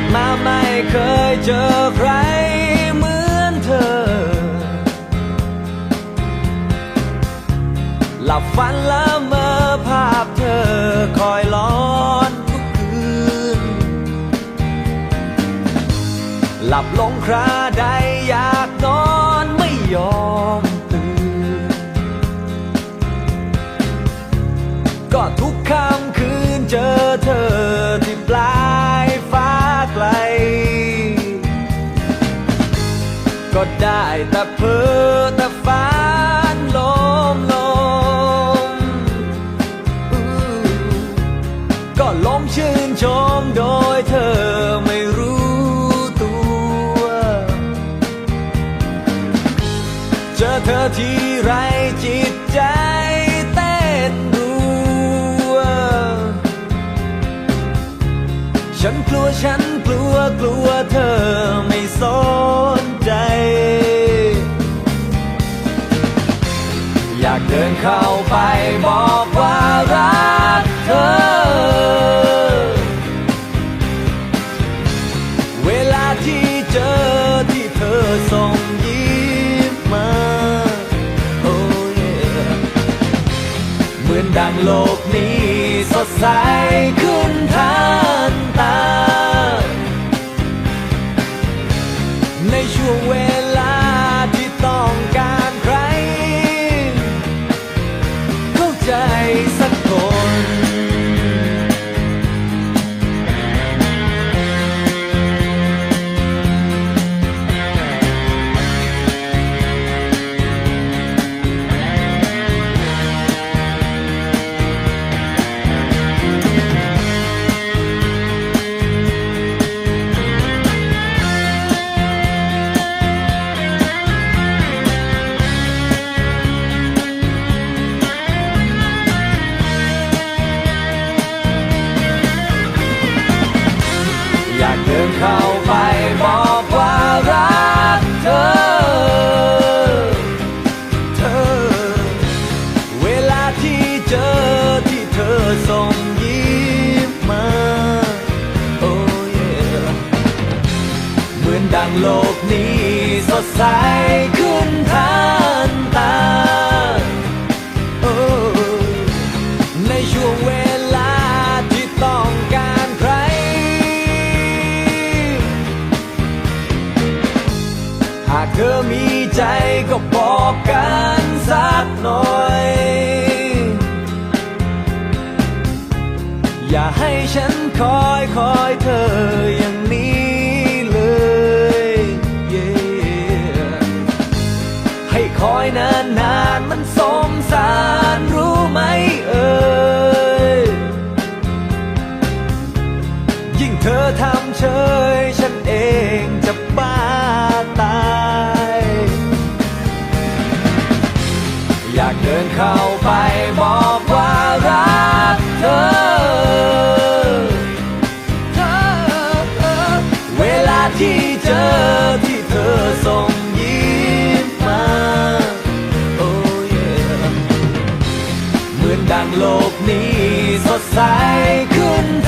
ดมาไม่เคยเจอใครเหมือนเธอ หลับฝันละเมอภาพเธอคอยร้อนทุกคืน หลับลงคราใดอยากนอนไม่ยอมตื่น ก็ทุกค่ำคืนเจอเธอที่ปลาย ได้แต่เพ้อแต่ฝันลมลมก็ลมชื่นชมโดยเธอไม่รู้ตัว เจอเธอทีไรจิตใจเต้นรัว ฉันกลัวฉันกลัวกลัวเธอ นดังโลกนี้ สดใสขึ้นทันตา ในช่วงเวลา โลกนี้สดใสขึ้นทันตา ในช่วงเวลาที่ต้องการใคร หากเธอมีใจก็บอกกันสักหน่อย อย่าให้ฉันคอยคอยเธอ มันสมสารรู้ไหมเอ่ยยิ่งเธอทำเฉย ฉันเองจะบ้าตาย อยากเดินเข้าไปบอกว่ารัก นี้สดใสขึ้นทัน